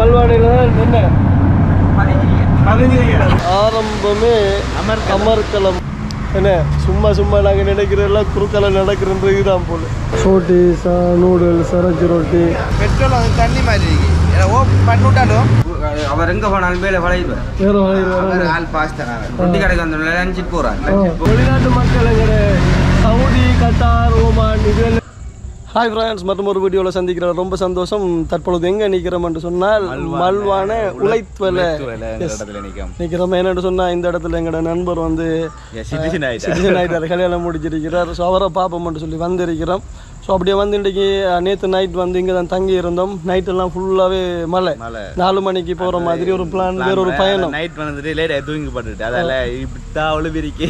மல்வானையில் தான் என்ன? ஆரம்பமே அமர்கலம். என்ன? சும்மா சும்மா நாங்கள் நினைக்கிறதெல்லாம் குறுக்கலம் நடக்கிறது இதுதான் போல. சோட்டி சா நூடுல்ஸ் சரச்சி ரொட்டி. பெட்ரோல் வந்து தண்ணி மாதிரி இருக்கு. ஏன்னா ஓ பண்ணி விட்டாலும். அவர் எங்க போனாலும் வேலை வேற வகையில் ஆள் பாஸ் தராங்க ரொட்டி கடைக்கு வந்து நினைச்சிட்டு போறாங்க வெளிநாட்டு மக்கள் எங்கட? சவுதி கட்டார் ஓமான் இது ஹாய் ஃப்ரெண்ட்ஸ் மற்றும் ஒரு வீடியோவில் சந்திக்கிற ரொம்ப சந்தோஷம். தற்பொழுது எங்கே நிற்கிறோம் என்று சொன்னால் மல்வான உழைத்துவல நிற்கிறோம் என்னென்னு சொன்னால் இந்த இடத்துல எங்களோட நண்பர் வந்து சிட்டிசன் ஆகிட்டார் கல்யாணம் முடிச்சிருக்கிறார். ஸோ அவரை பார்ப்போம்னு சொல்லி வந்திருக்கிறோம். ஸோ அப்படியே வந்து இன்றைக்கி நேற்று நைட் வந்து இங்கே தான் தங்கி இருந்தோம். நைட்டெல்லாம் ஃபுல்லாகவே மழை. நாலு மணிக்கு போகிற மாதிரி ஒரு பிளான் வேற ஒரு பயணம். நைட் வந்துட்டு லேட் தூங்கி பட்டுட்டு அதால இப்படித்தான் ஒளிபிரிக்கி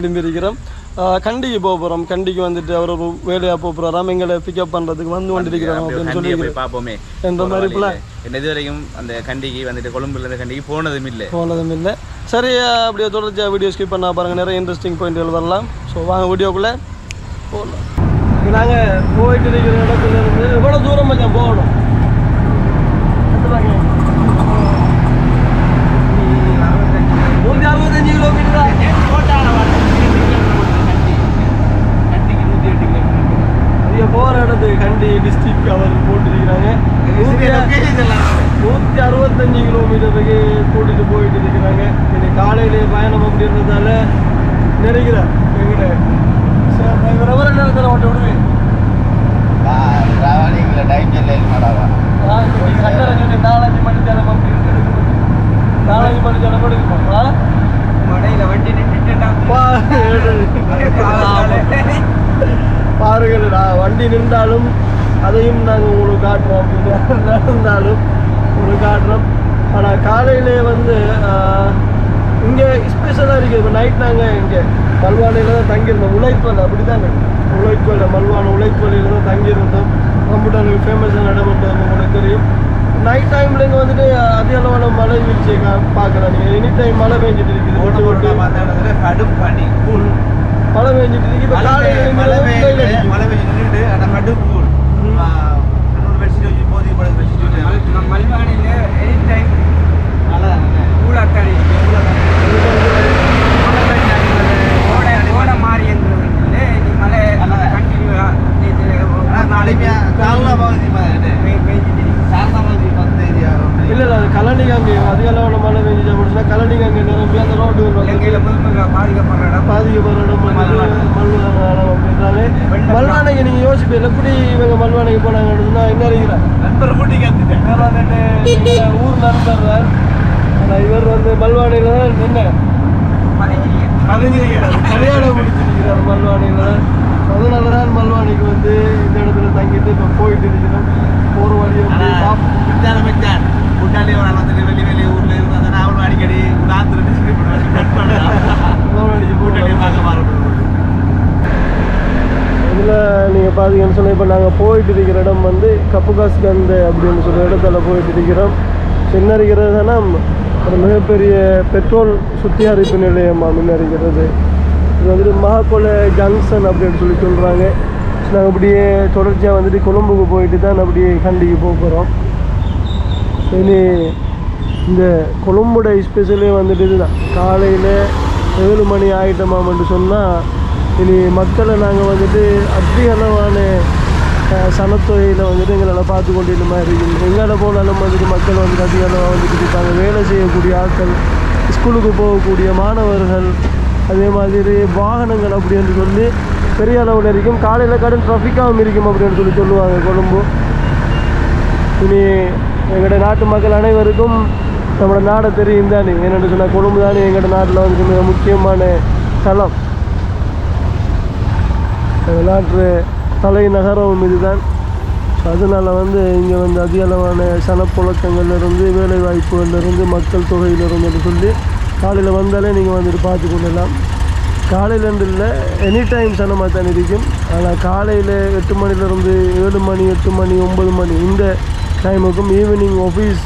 எழும்பியிருக்கிறோம் ஆஹ் கண்டிக்கு போக போகிறோம் கண்டிக்கு வந்துட்டு அவர் ஒரு வேலையாக போக போகிறாராம் எங்களை பிக்கப் பண்ணுறதுக்கு வந்து கொண்டிருக்கிறோம் அப்படின்னு சொல்லி பார்ப்போமே. என்ற மாதிரி பிளான் என்ன இது வரைக்கும் அந்த கண்டிக்கு வந்துட்டு கொழும்புல இருந்து கண்டிக்கு போனதும் இல்லை. போனதும் இல்லை. சரி அப்படியே தொடர்ச்சியாக வீடியோ ஸ்கிப் பண்ணா பாருங்கள் நிறைய இன்ட்ரெஸ்டிங் பாயிண்ட்கள் வரலாம். ஸோ வாங்க வீடியோக்குள்ளே போகலாம் நாங்கள் போயிட்டு இருக்கிற இடத்துல இருந்து எவ்வளோ தூரம் மச்சான் போகணும் நூற்றி அறுபத்தஞ்சு கிலோமீட்டர் அதிக போகிற இடத்துக்கு கண்டி டிஸ்ட்ரிக்ட் அவர் போட்டிருக்கிறாங்க நூற்றி நூற்றி அறுபத்தஞ்சு கிலோமீட்டருக்கு கூட்டிட்டு போயிட்டு இருக்கிறாங்க இன்னைக்கு காலையிலே பயணம் அப்படின்றதால நெருங்கிறார் எங்கிட்ட இவர் எவ்வளோ நேரத்தில் ஓட்ட விடுவேன் டிராவலிங்கில் டைம் இல்லை மாடாவா நாலஞ்சு மணி நேரம் அப்படி இருக்கு நாலஞ்சு மணி நேரம் எடுக்குமா மடையில் வண்டி நின்றுட்டா பாருங்கள்டா வண்டி நின்றாலும் அதையும் நாங்கள் உங்களுக்கு காட்டுறோம் அப்படின்னு நடந்தாலும் உங்களுக்கு காட்டுறோம் ஆனால் காலையிலே வந்து இங்கே ஸ்பெஷலாக இருக்குது. இப்போ நைட் நாங்கள் இங்கே மல்வானையில் தான் தங்கியிருந்தோம். உழைப்பல் அப்படி தானே உழைப்பல் மல்வான உழைப்பலையில் தான் தங்கியிருந்தோம். கம்ப்யூட்டருக்கு ஃபேமஸான இடம் வந்து உங்களுக்கு தெரியும். நைட் டைமில் இங்கே வந்துட்டு அதிக அளவான மழை வீழ்ச்சியை கா பார்க்கலாம். நீங்கள் எனி டைம் மழை பெஞ்சிட்டு இருக்குது. ஒட்டு ஒட்டு கடும் பனி. கூழ். மழை பெஞ்சிட்டு இருக்கு இப்போ காலையில் மழை அடிக்குது. மழை பெய்ஞ்சு நின்றுட்டு ஆனால் கடும் கூழ். இன்னொரு பெட்ஷீட் வச்சு போதி படம் பெட்ஷீட் மல்வானில எனி டைம் கூழாக்காடி ஓட ஓட மாறி என்றது நீ மழை கண்டினியூவா நாளைக்கு தாழ்லா பகுதி சாரணா பகுதி பத்து ஏரியா இல்ல இல்ல அது கலனிங்க அங்கே அதிக அளவில் மழை பெஞ்சிச்சு அப்படின்னா கலனிங்க அங்கே நிரம்பி அந்த ரோடு பாதிக்கப்படுற இடம் பாதிக்கப்படுற இடம் அப்படின்றாலே மல்வானைக்கு நீங்க யோசிப்பீங்க எப்படி இவங்க மல்வானைக்கு போனாங்கன்னு என்ன இருக்கிறார் நண்பர் கூட்டி கத்துட்டேன் வேற வந்துட்டு எங்க ஊர் நண்பர் இவர் வந்து மல்வானையில தான் என்ன கல்யாணம் முடிச்சிருக்கிறார் மல்வானையில அதனால தான் மல்வானைக்கு வந்து இந்த இடத்துல தங்கிட்டு இப்போ போயிட்டு இருக்கிறோம். போகிற வழியை வந்து கூட்டாளி ஒரு ஆள் வந்துட்டு வெளி வெளி ஊர்ல இருந்தா அவளும் அடிக்கடி உடாந்து மல்வானைக்கு கூட்டாளி போகணும் பார்க்க மாறணும் இதில் நீங்கள் பார்த்தீங்கன்னு சொன்னால் இப்போ நாங்கள் போயிட்டு இருக்கிற இடம் வந்து கப்புகாஸ் கந்து அப்படின்னு சொல்ற இடத்துல போயிட்டு இருக்கிறோம். என்ன இருக்கிறதுனா ஒரு மிகப்பெரிய பெட்ரோல் சுத்திகரிப்பு நிலையமாக முன்னறிகிறது இது வந்துட்டு மகாகொலை ஜங்ஷன் அப்படின்னு சொல்லி சொல்கிறாங்க நாங்கள் அப்படியே தொடர்ச்சியாக வந்துட்டு கொழும்புக்கு போயிட்டு தான் அப்படியே கண்டிக்கு போக போகிறோம் இனி இந்த கொழும்புட ஸ்பெஷலே வந்துட்டு இதுதான். காலையில் ஏழு மணி ஆகிட்டோமான்னு சொன்னால் இனி மக்களை நாங்கள் வந்துட்டு அதிக அளவான அஹ், வந்துட்டு எங்களால் பார்த்து கொண்டிருந்த மாதிரி இருக்குது எங்கால போனாலும் வந்துட்டு மக்கள் வந்துட்டு அதிக அளவாக வந்துட்டு இருப்பாங்க வேலை செய்யக்கூடிய ஆட்கள் ஸ்கூலுக்கு போகக்கூடிய மாணவர்கள் அதே மாதிரி வாகனங்கள் அப்படின்னு சொல்லி பெரிய அளவில் இருக்கும். காலையில் கடன் ட்ராஃபிக்காகவும் இருக்கும் அப்படின்னு சொல்லி சொல்லுவாங்க கொழும்பு. இனி எங்களோட நாட்டு மக்கள் அனைவருக்கும் நம்மளோட நாடை தெரியும் தானே? என்னென்னு சொன்னால் கொழும்பு தானே எங்களோட நாட்டில் வந்து மிக முக்கியமான தளம். எங்கள் நாட்டு தலைநகரம் இதுதான். அதனால் வந்து இங்கே வந்து அதிக அளவான சனப்புழக்கங்கள்லேருந்து வேலை வாய்ப்புகள்லேருந்து மக்கள் தொகையிலிருந்து சொல்லி காலையில் வந்தாலே நீங்கள் வந்துட்டு பார்த்து கொள்ளலாம். காலையிலேருந்து இல்லை எனி டைம் சனமாக தான் இருக்கும். ஆனால் காலையில் எட்டு மணிலேருந்து ஏழு மணி எட்டு மணி ஒம்பது மணி இந்த டைமுக்கும் ஈவினிங் ஆஃபீஸ்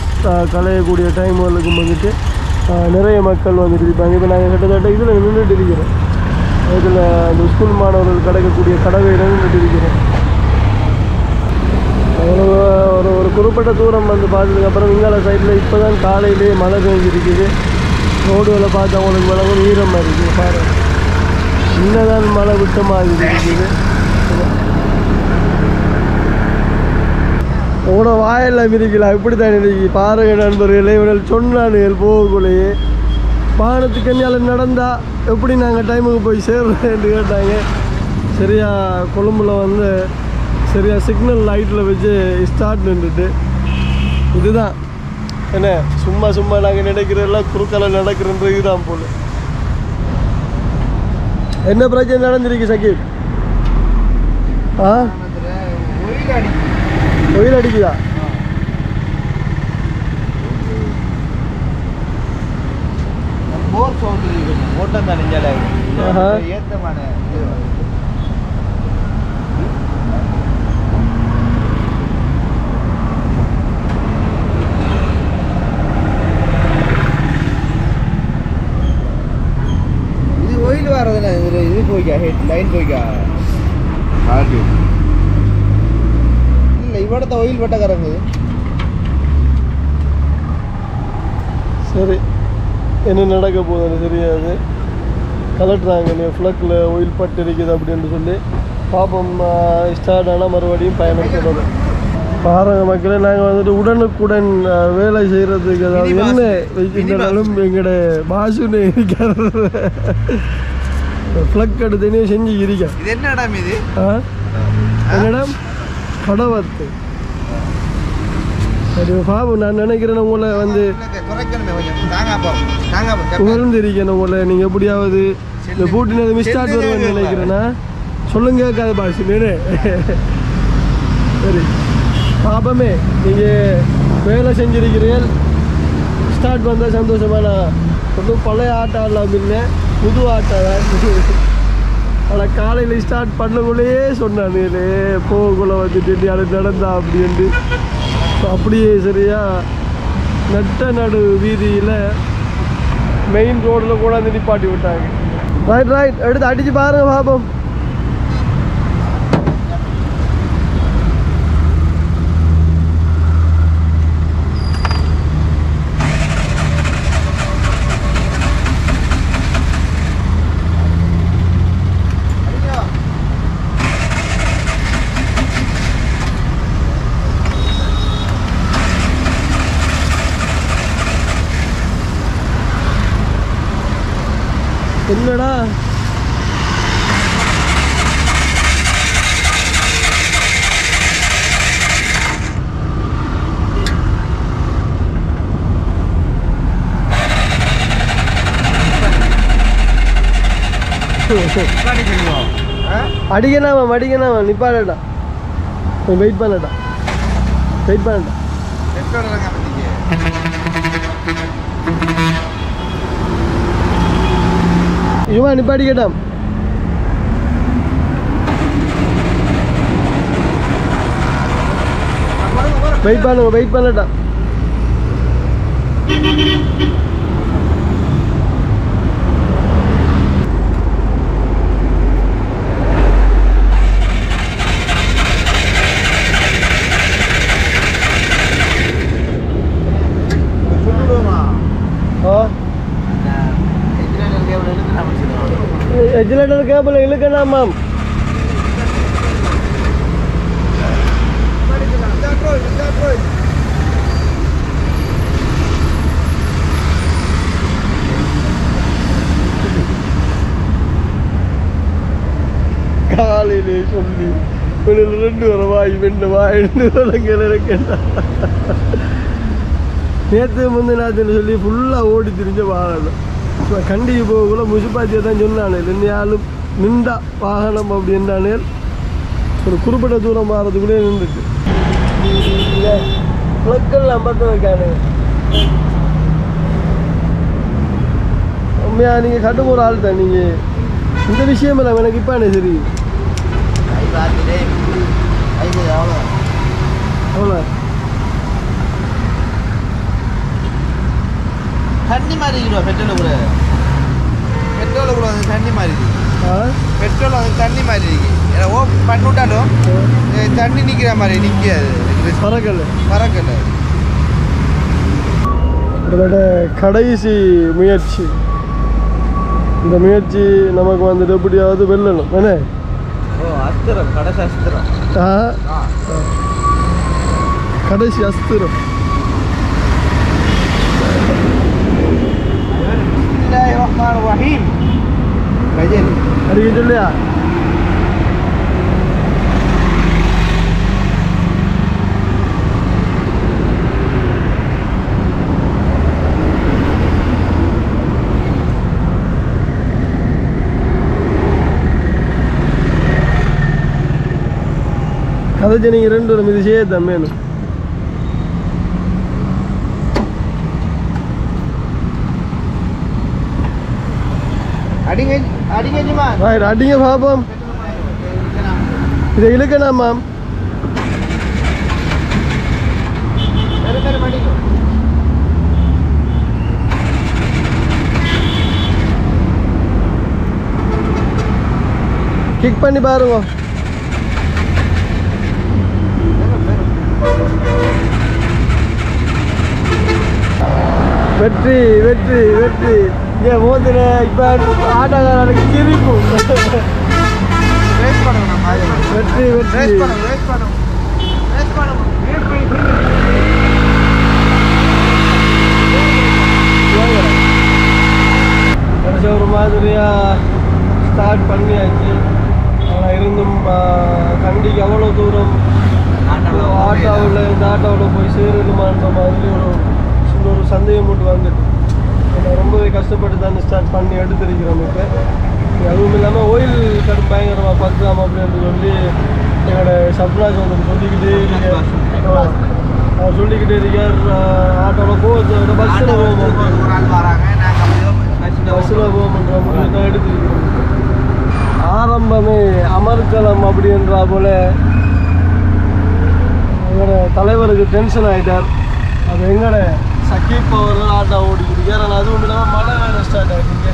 கலையக்கூடிய டைம்களுக்கும் வந்துட்டு நிறைய மக்கள் வந்துட்டு இருப்பாங்க. இப்போ நாங்கள் கிட்டத்தட்ட இதில் நின்றுட்டு இருக்கிறோம். இதில் அந்த ஸ்கூல் மாணவர்கள் கிடைக்கக்கூடிய கடவையில் நின்றுட்டு இருக்கிறோம் ஒரு ஒரு ஒரு குறிப்பிட்ட தூரம் வந்து பார்த்ததுக்கப்புறம் இங்கால சைடில் இப்போ தான் காலையிலேயே மழை பெஞ்சிருக்குது ரோடுகளை பார்த்தா உங்களுக்கு மிளகும் ஈரமாக இருக்குது பாரு இன்னதான் மழை விட்டமாக இருக்குது. உங்களோட வாயெல்லாம் மிதிக்கலாம் இப்படி தான் இன்னைக்கு பாருங்க நண்பர்களே இவர்கள் சொன்னானுகள் போகக்குள்ளேயே. வாகனத்துக்கு என்னால நடந்தா எப்படி நாங்கள் டைமுக்கு போய் சேர்றேன்னு கேட்டாங்க. சரியா கொழும்புல வந்து சரியா சிக்னல் லைட்டில் வச்சு ஸ்டார்ட் நின்றுட்டு. இதுதான். என்ன சும்மா சும்மா நாங்கள் நினைக்கிறதெல்லாம் குறுக்கலை நடக்கிறன்றது இதுதான் போல. என்ன பிரச்சனை நடந்திருக்கு சக்கீப் ஆ? வெயில் அடிக்குதா போர் சவுண்ட் ஓட்டம் தான் நெஞ்சால. ஏத்தமான இது. ஒயில் வர்றதுல இது போய்க்கா ஹெட் லைன் போய்க்கா? இல்லை இவடத்த ஒயில் பட்ட கறங்குது சரி. என்ன நடக்க போகுதுன்னு தெரியாது. கலட்டுறாங்க நீ ஃப்ளக்கில் ஒயில் பட்டு இருக்குது அப்படின்னு சொல்லி பாப்போம் ஸ்டார்ட் ஆனால் மறுபடியும் பயணம் தொடரும் பாருங்க மக்களே நாங்கள் வந்துட்டு உடனுக்குடன் வேலை செய்கிறதுக்கு அதாவது Mini என்ன bus. வைக்கின்றாலும் எங்களோட பாசுன்னு இருக்கிறது. ஃப்ளக் எடுத்துனே செஞ்சு இருக்கேன் இது என்ன இடம் இது? ஆ? என்னிடம் கடவத்து. சரி பாபு நான் நினைக்கிறேன் உங்களை வந்து உணர்ந்திருக்கேன் உங்களை. நீங்கள் எப்படியாவது இந்த பூட்டினது மிஸ்டார்ட் வருவேன்னு நினைக்கிறேன்னா சொல்லுங்க கேட்காத பாஷு நேனே சரி. பாப்பமே நீங்கள் வேலை செஞ்சிருக்கிறீர்கள். ஸ்டார்ட் வந்தால் சந்தோஷமா நான் ஒன்றும் பழைய ஆட்டம் ஆடலாம் இல்லை புது ஆட்டம் தான். ஆனால் காலையில் ஸ்டார்ட் பண்ணக்குள்ளேயே சொன்னானுங்களே போகக்குள்ள வந்துட்டு நடந்தா அப்படின்ட்டு அப்படியே சரியா நட்ட நடு வீதியில் மெயின் ரோடில் கூட வந்து நிப்பாட்டி விட்டாங்க. ரைட் ரைட் எடுத்து அடிச்சு பாருங்க பாப்போம் என்னடா அடிக்கணாமா அடிக்கணாமா நிப்பாடா வெயிட் பண்ணடா வெயிட் பண்ணடா வெயிட் பண்ணடா இவன் நிப்பாடி கேட்டான் வெயிட் பண்ணுங்க வெயிட் பண்ணட்டான் சொல்லுவோமா ஆ இன்ஜினியர் கேபிள் எடுத்து நம்ம சொல்லுவோம் கேபிள் இழுக்கணா மேம் காலையிலே சொல்லி வெளியில் ரெண்டு வர வாய் ரெண்டு வாய் ரெண்டு வரங்கள் இருக்கேன்டா நேற்று முந்தினாச்சுன்னு சொல்லி ஃபுல்லாக ஓடி திரிஞ்ச வாழணும் கண்டிக்கு போகக்குள்ள முனிசிபாலிட்டியை தான் சொன்னானே நின்றாலும் நின்றா வாகனம் அப்படின்றானே ஒரு குறிப்பிட்ட தூரம் மாறதுக்குள்ளே நின்றுட்டு. பிளக்கெல்லாம் பற்ற வைக்கானு உண்மையா நீங்கள் கட்டு போகிற ஆள் தான் நீங்கள் இந்த விஷயம் இல்லை எனக்கு இப்போ சரி அவ்வளோ தண்ணி மாதிரி இருக்குடா பெட்ரோல் கூட. பெட்ரோல் கூட வந்து தண்ணி ஆ? பெட்ரோல் வந்து தண்ணி மாதிரி இருக்கு ஏன்னா ஓ பண்ணிவிட்டாலும் தண்ணி நிற்கிற மாதிரி நிற்காது பறக்கல. பறக்கல. கடைசி முயற்சி. இந்த முயற்சி நமக்கு வந்துட்டு எப்படியாவது வெல்லணும். என்ன? ஓ அஸ்திரம் கடைசி அஸ்திரம். ஆ? கடைசி அஸ்திரம். கஜல் அடிக்க சொல்லியா கதைச்சு நீங்கள் ரெண்டு வரும் இது செய்ய மேலும் அடிங்க ரைட் அடிங்க பாப்போம் இதை இழுக்கணும் மேம் கிக் பண்ணி பாருங்க வெற்றி வெற்றி வெற்றி ஏன் மோதிர இப்போ ஆட்டக்காரனுக்கு பண்ணணும் வெற்றி வெற்றி. கடைசி ஒரு மாதிரியாக ஸ்டார்ட் பண்ணியாச்சு. ஆனால் இருந்தும் கண்டிக்கு அவ்வளோ தூரம் ஆட்டோவில் இந்த ஆட்டோவில் போய் சேரணுமான்ற மாதிரி ஒரு சின்ன ஒரு சந்தேகம் மட்டும் வந்துட்டு. ரொம்பவே கஷ்டப்பட்டு தான் ஸ்டார்ட் பண்ணி எடுத்திருக்கிறோம் இப்போ. அதுவும் இல்லாமல் ஓயில் கடும் பயங்கரமாக பார்க்கலாம் அப்படின்னு சொல்லி எங்களோட சப்ராஜ் வந்து சொல்லிக்கிட்டே இருக்கார். அவர் சொல்லிக்கிட்டே இருக்கார். ஆட்டோவில் போகிறது பஸ்ஸில் அப்படியே பஸ்ஸில் போகணுன்ற முடிவு தான் எடுத்துருக்கிறோம். ஆரம்பமே அமர்கலம் அப்படின்றா போல எங்களோட தலைவருக்கு டென்ஷன் ஆகிட்டார் அது எங்களோட சக்கீப் அவர்கள் ஆட்டோ ஓடிக்கிட்டு ஏன்னா அதுவும் இல்லாமல் மழை வேறு ஸ்டார்ட் ஆகிடுங்க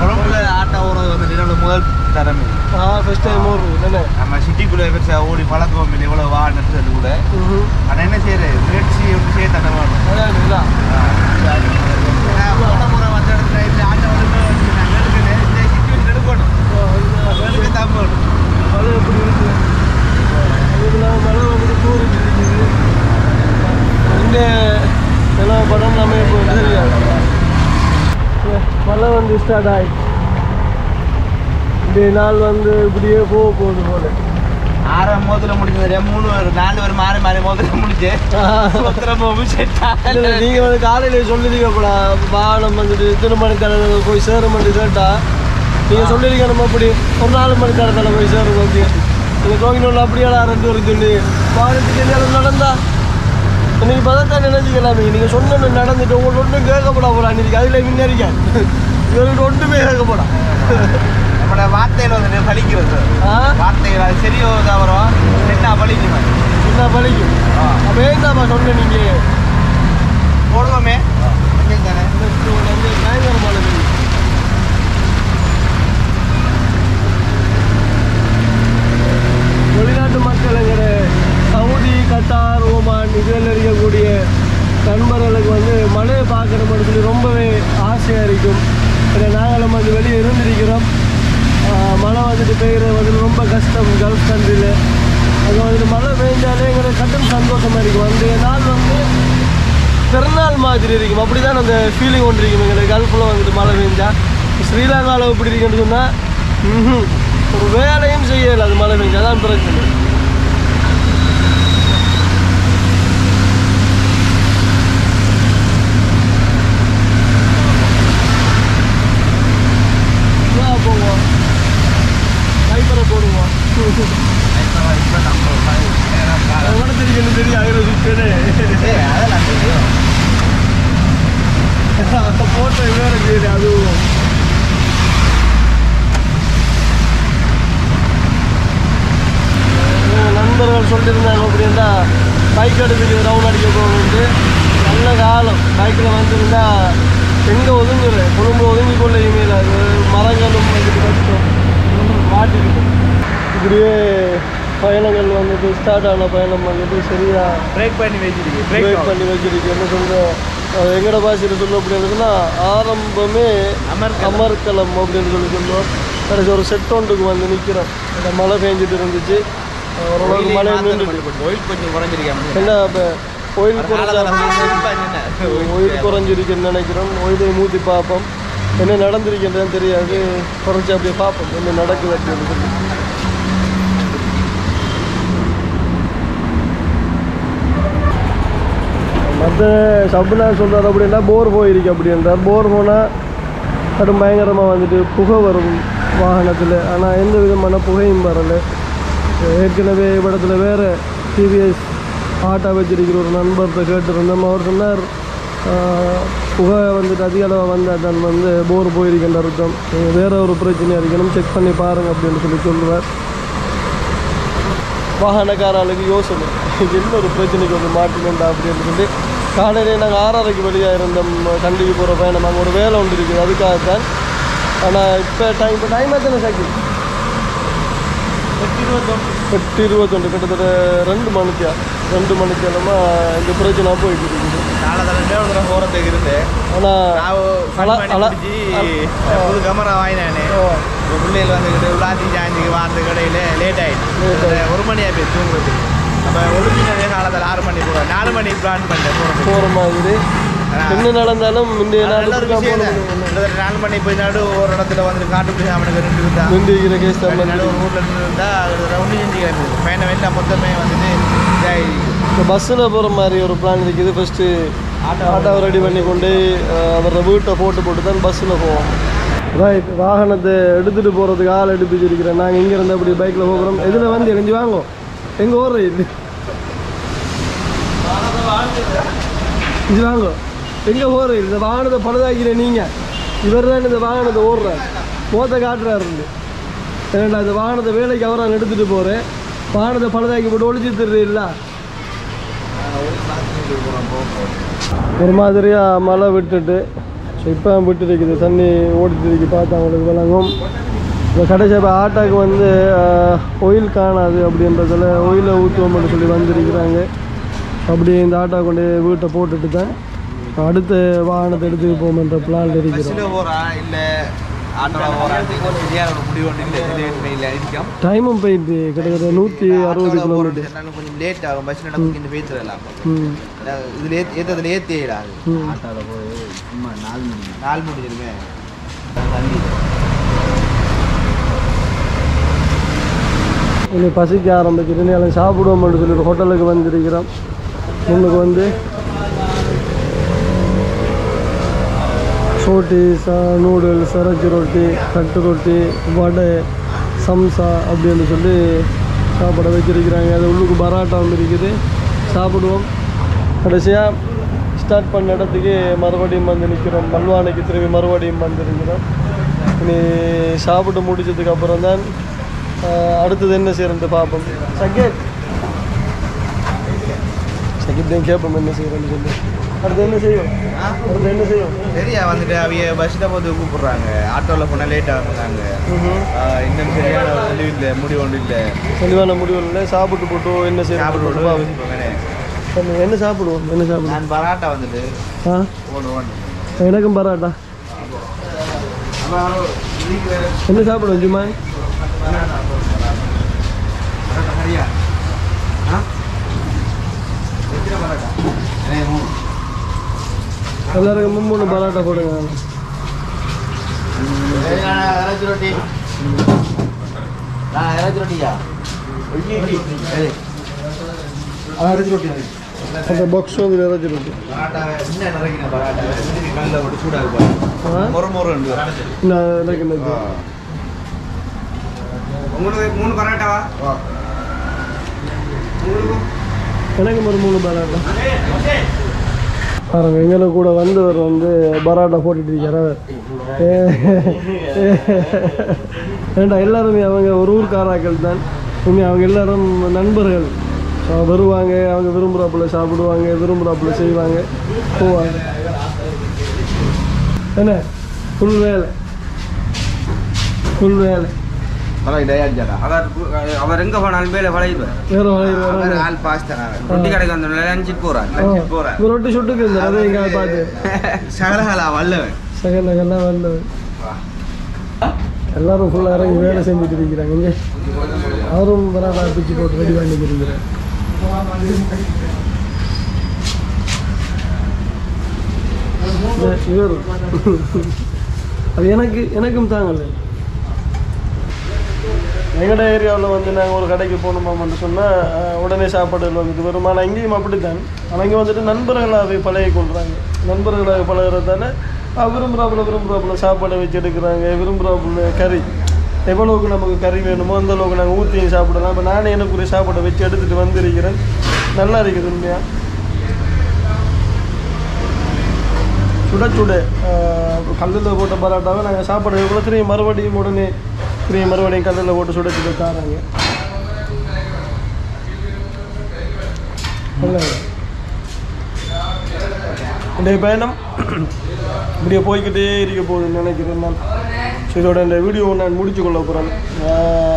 குழம்புல ஆட்டோ ஓடுறது வந்து என்னோட முதல் திறமை ஆ ஃபஸ்ட் டைம் ஓடுறது தானே நம்ம சிட்டிக்குள்ளே பெருசாக ஓடி பழக்கம் இல்லை. எவ்வளோ வா நட்டுறது கூட. ஆனால் என்ன செய்யறது? முயற்சி ஒன்று செய்ய தட்ட வேணும். போன முறை வந்த இடத்துல இந்த ஆட்டோ வந்து நாங்கள் எடுக்கல இந்த சிச்சுவேஷன் எடுக்கணும் எடுக்க தான் போகணும். மழை எப்படி இருக்குது இல்லாமல் மழை வந்துட்டு தூரிட்டு இருக்குது. எல்லாம் படம் நம்ம ஏ, மழை வந்து ஸ்டார்ட் ஆயிடுச்சு. இந்த நாள் வந்து இப்படியே போக போகுது போல. ஆறாம் மோதில் முடிஞ்சது மூணு நாலு பேர் மாறி மாறி மோதில் முடிஞ்சு. நீங்கள் வந்து காலையில் சொல்லிருக்கப்படா வாகனம் வந்துட்டு இத்தனை மணிக்கான போய் சேருமென்று கேட்டா. நீங்கள் சொல்லியிருக்கணும் அப்படி. ஒரு நாலு மணிக்கானத்தில் போய் சேரும் அப்படி. நீங்கள் தோங்கினோட அப்படியாடா ரெண்டு வரும் சொல்லி. வாகனத்துக்கு நடந்தா? இன்னைக்கு பதத்தான் நினைச்சிக்கலாமே நீங்கள் சொன்ன நடந்துட்டு உங்களுக்கு ஒன்றும் கேட்கப்படா போடா இன்னைக்கு அதில் முன்னேறிக்க இவர்கிட்ட ஒன்றுமே கேட்கப்படா. நம்மளோட வார்த்தையில் வந்து பலிக்கிறது ஆ? வார்த்தைகள் அது சரியோ தவறும் என்ன பலிக்குமா என்ன பழிக்கும். அப்போ ஏந்தாப்பா சொன்ன நீங்கள் போடுவோமே தானே பயங்கரமான வெயில். வெளிநாட்டு மக்களுங்கிற சவுதி கத்தார் ஓமான் இதில் இருக்கக்கூடிய நண்பர்களுக்கு வந்து மழையை பார்க்கணும்னு சொல்லி ரொம்பவே ஆசையாக இருக்கும் ஏன்னா நாங்களும் வந்து வெளியே இருந்திருக்கிறோம் ஆஹ் மழை வந்துட்டு பெய்கிறது வந்து ரொம்ப கஷ்டம் கல்ஃப் கண்ட்ரியில் அது வந்துட்டு மழை பெய்ஞ்சாலே எங்களுக்கு கட்டும் சந்தோஷமாக இருக்கும். அந்த நாள் வந்து பிறநாள் மாதிரி இருக்கும். அப்படி தான் அந்த ஃபீலிங் ஒன்று இருக்கும். எங்களுக்கு கல்ஃபில் வந்துட்டு மழை பெஞ்சா. ஸ்ரீலங்காவில் எப்படி இருக்குன்னு சொன்னால் ஒரு வேலையும் செய்யலை அது மழை பெஞ்சால் தான் பிரச்சனை வா, போவோம் கைப்பரை போடுவோம் அதோட தெரியும் தெரியும் அதில் சுத்தனே அதெல்லாம் தெரியும் அந்த போட்டோ வேற பேரு அதுவும் நண்பர்கள் சொல்லியிருந்தாங்க அப்படின்னா பைக் எடுத்துட்டு ரவுண்ட் அடிக்க போகணுன்ட்டு நல்ல காலம் பைக்கில் வந்திருந்தா எங்கே ஒதுங்குற குடும்பம் ஒதுங்கி கொள்ள இனிமேல் அது மரங்களும் வந்துட்டு கஷ்டம் மாட்டிருக்கு. இப்படியே பயணங்கள் வந்துட்டு ஸ்டார்ட் ஆன பயணம் வந்துட்டு சரியா பிரேக் பண்ணி வச்சிருக்கு பிரேக் பண்ணி வச்சிருக்கு என்ன சொல்கிறோம் எங்கட பாஷையில் சொல்ல அப்படின்னா ஆரம்பமே அமர்கலம். அமர்கலம் அப்படின்னு சொல்லி சொல்லுவோம். கடைசி ஒரு செட் ஒன்றுக்கு வந்து நிற்கிறோம் இந்த மழை பெஞ்சிட்டு இருந்துச்சு. ஓரளவுக்கு மழை ஒயில் கொஞ்சம் குறைஞ்சிருக்காங்க என்ன இப்போ கோயில் குறைஞ்சா ஒயில் குறைஞ்சிருக்குன்னு நினைக்கிறோம். ஒயிலை மூத்தி பார்ப்போம். என்ன நடந்திருக்கின்றதுன்னு தெரியாது. குறைச்சி அப்படியே பார்ப்போம். என்ன நடக்குது அப்படின்னு சொல்லி. மற்ற சபுனா சொல்கிறார் அப்படின்னா போர் போயிருக்கு அப்படின்றார் போர் போனால் கடும் பயங்கரமாக வந்துட்டு புகை வரும் வாகனத்தில். ஆனால் எந்த விதமான புகையும் வரலை. ஏற்கனவே இடத்துல வேறு டிவிஎஸ் ஆட்டோ வச்சிருக்கிற ஒரு நண்பர்கிட்ட கேட்டிருந்தோம். அவர் சொன்னார் புகை வந்துட்டு அதிக அளவாக வந்தால் தான் வந்து போர் போயிருக்கின்ற அர்த்தம். வேறு வேற ஒரு பிரச்சனையாக இருக்கணும் செக் பண்ணி பாருங்கள் அப்படின்னு சொல்லி சொல்லுவார். வாகனக்காரர்களுக்கு யோசனை என்ன ஒரு பிரச்சனைக்கு வந்து மாட்டினேன்டா அப்படின்னு சொல்லி காலையிலே நாங்கள் ஆறரைக்கு வெளியாக இருந்தோம் கண்டிக்கு போகிற பயணம். அங்கே ஒரு வேலை ஒன்று இருக்குது அதுக்காகத்தான். ஆனால் இப்போ டைம் இப்போ டைம் எத்தனை சைக்கிள் எட்டு இருபத்தொன்று. கிட்டத்தட்ட ரெண்டு மணிக்கா? ரெண்டு மணிக்கெல்லாமா இந்த பிரச்சனை போயிட்டு இருக்குது. போறதுக்கு இருந்தேன் ஆனால் கேமரா வாங்கினானே. பிள்ளைகள் வந்துக்கிட்டு விளாத்தி சாஞ்சிக்கு வாரது கடையில் லேட் ஆயிடுச்சு ஒரு மணி ஆகி தூங்குறது அப்போ ஒழுங்கினதே காலத்தில் ஆறு மணி போகிறோம் நாலு மணிக்கு பிளான் பண்ணிட்டேன் போகிறோம் போகிற மாதிரி என்ன நடந்தாலும் முந்தைய நாள் நாலு மணி போய் நடு ஒரு இடத்துல வந்து காட்டுப்பிடி அவனுக்கு ரெண்டு இருந்தா முந்திக்கிற கேஸ் ஒரு ஊரில் இருந்து இருந்தா ரவுண்டு செஞ்சு கிளம்பி பயணம் வெளில மொத்தமே வந்துட்டு இதாகி இப்போ பஸ்ஸில் போகிற மாதிரி ஒரு பிளான் இருக்குது. ஃபஸ்ட்டு ஆட்டோவை ரெடி பண்ணி கொண்டு அவரோட வீட்டை போட்டு போட்டு தான் பஸ்ஸில் போவோம். ரைட் வாகனத்தை எடுத்துகிட்டு போகிறதுக்கு ஆள் எடுத்து வச்சிருக்கிறேன் நாங்கள் இங்கே இருந்து அப்படி பைக்கில் போகிறோம். இதில் வந்து எரிஞ்சு வாங்கும் எங்க ஓடுற இது? இது வாங்க. எங்க ஓடுற இந்த வாகனத்தை பழுதாக்கிற நீங்கள் இவர் தான் இந்த வாகனத்தை ஓடுறாரு. போத்த காட்டுறாரு ஏன்னா இந்த வாகனத்தை வேலைக்கு அவரான் எடுத்துகிட்டு போகிறேன் வாகனத்தை பழுதாக்கி போட்டு ஒழிச்சு தருறீங்களா ஒரு மாதிரியாக மழை விட்டுட்டு ஸோ இப்போ விட்டு இருக்குது தண்ணி ஓடிட்டு இருக்கு. பார்த்தா அவங்களுக்கு விளங்கும். இப்போ கடைசி இப்போ ஆட்டோக்கு வந்து ஒயில் காணாது அப்படின்றதுல ஒயிலை ஊற்றுவோம்னு சொல்லி வந்திருக்கிறாங்க. அப்படியே இந்த ஆட்டோ கொண்டு வீட்டை போட்டுட்டு தான் அடுத்த வாகனத்தை எடுத்துட்டு போகும்ன்ற பிளான் இருக்கிறோம். டைமும் போயிட்டு கிட்டத்தட்ட நூற்றி அறுபது கிலோமீட்டர் கொஞ்சம் லேட் ஆகும். பஸ் நடக்கும் இந்த பேத்துடலாம் ம். இதில் ஏற்றதில் ஏற்றிடாது ம். நாலு முடிஞ்சிருமே இனி பசிக்க ஆரம்பிச்சிட்டு நீ எல்லாம் சாப்பிடுவோம்னு சொல்லி ஹோட்டலுக்கு வந்திருக்கிறோம். முன்னுக்கு வந்து சோட்டிஸ் நூடுல்ஸ் இறச்சி ரொட்டி கட்டு ரொட்டி வடை சம்சா அப்படின்னு சொல்லி சாப்பிட வச்சிருக்கிறாங்க. அது உள்ளுக்கு பராட்டாவும் இருக்குது. சாப்பிடுவோம். கடைசியாக ஸ்டார்ட் பண்ண இடத்துக்கு மறுபடியும் வந்து நிற்கிறோம் மல்வானைக்கு திரும்பி மறுபடியும் வந்துருக்கிறோம். இனி சாப்பிட்டு முடித்ததுக்கப்புறம் தான் அடுத்தது என்ன செய்யறது பார்ப்போம். சங்கீத் தான் கேட்போம் என்ன செய்யறோம்னு சொல்லி. அடுத்து என்ன செய்யும்? அடுத்து என்ன செய்யும்? சரியா வந்துட்டு அவிய பஸ்ஸில் போது கூப்பிடுறாங்க. ஆட்டோவில் போனால் லேட் ஆகுறாங்க இன்னும் சரியான முடிவு இல்லை முடிவு ஒன்றும் இல்லை. தெளிவான முடிவு இல்லை. சாப்பிட்டு போட்டு என்ன சாப்பிட்டு செய்யறது பார்ப்போம். போட்டு என்ன? சாப்பிடுவோம்? என்ன சாப்பிடுவோம்? நான் பராட்டா வந்துட்டு ஆ? எனக்கும் பராட்டா. என்ன சாப்பிடுவோம் ஜுமா எல்லாருக்கும் மூணு பராட்டா போடுங்க. இறைச்சி ரொட்டி நான் இறைச்சி ரொட்டியா இறைச்சி ரொட்டி அந்த பாக்ஸ் வந்து இறச்சி ரொட்டி பராட்டா என்ன நினைக்கிறேன் பராட்டா சூடாக இருப்பாங்க ஆ? முறை முறை நான் எனக்கு மூணு பரோட்டாவா எனக்கு ஒரு மூணு பராட்டா. பாருங்க எங்களை கூட வந்தவர் வந்து பராட்டா போட்டுட்டு இருக்கிறார் ஏண்டா எல்லாருமே அவங்க ஒரு ஊர்க்காராக்கள் தான். உண்மை அவங்க எல்லாரும் நண்பர்கள். வருவாங்க அவங்க விரும்புகிறாப்புல சாப்பிடுவாங்க விரும்புகிறாப்புல செய்வாங்க. போவாங்க என்ன? ஃபுல் வேலை ஃபுல் வேலை அவர் அவர் எங்க போனாலும் மேலே வளையுவார் ஆள் பாஸ்ட் ரொட்டி கடைக்கு வந்து லஞ்சிட்டு போறார். லஞ்சிட்டு போறார். இவர் ரொட்டி சுட்டுக்கு இருந்தார். அதை எங்க பார்த்து. சகலகலா வல்லவன். செகண்ட் எல்லாம் வந்து எல்லாரும் ஃபுல்லாக இறங்கி வேலை செஞ்சுட்டு இருக்கிறாங்க. இங்கே அவரும் பராடா பிச்சு போட்டு ரெடி பண்ணிட்டு இவர். அது எனக்கு எனக்கும் தாங்கல. எங்களோட ஏரியாவில் வந்து நாங்கள் ஒரு கடைக்கு போகணுமான்னு சொன்னால் உடனே சாப்பாடுகள் வந்துட்டு வரும் ஆனால் இங்கேயும் அப்படித்தான். ஆனால் இங்கே வந்துட்டு நண்பர்களாகவே பழகி கொள்கிறாங்க நண்பர்களாக பழகிறதால விரும்புகிறாப்புல விரும்புகிறாப்புல சாப்பாடை வச்சு எடுக்கிறாங்க விரும்புகிறாப்புல கறி. எவ்வளவுக்கு நமக்கு கறி வேணுமோ அந்த அளவுக்கு நாங்கள் ஊற்றியும் சாப்பிடலாம். இப்போ நானே எனக்குரிய சாப்பாடை வச்சு எடுத்துகிட்டு வந்திருக்கிறேன். நல்லா இருக்குது உண்மையாக சுட சுட கல்லில் போட்ட பரோட்டாவை நாங்கள் சாப்பாடு கூட திரும்பி மறுபடியும் உடனே திரும்பி மறுபடியும் கல்லில் போட்டு சுட சுட தாராங்க இன்றைய பயணம் இப்படியே போய்க்கிட்டே இருக்க போகுதுன்னு நினைக்கிறேன் நான் ஸோ இதோட இந்த வீடியோவை நான் முடிச்சு கொள்ள போகிறேன்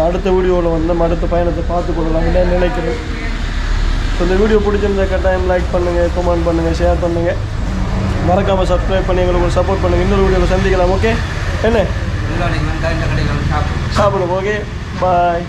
அடுத்த வீடியோவில் வந்து நம்ம அடுத்த பயணத்தை பார்த்து கொள்ளலாம் நினைக்கிறேன் ஸோ இந்த வீடியோ பிடிச்சிருந்தா கட்டாயம் லைக் பண்ணுங்கள் கமெண்ட் பண்ணுங்கள் ஷேர் பண்ணுங்கள் மறக்காமல் சப்ஸ்கிரைப் பண்ணி எங்களுக்கு சப்போர்ட் பண்ணுங்கள் இன்னொரு வீடியோவில் சந்திக்கலாம் ஓகே என்ன எல்லாரும் இந்த கடைக்கு வந்து சாப்பிடுவோம் சாப்பிடுவோம் ஓகே பாய்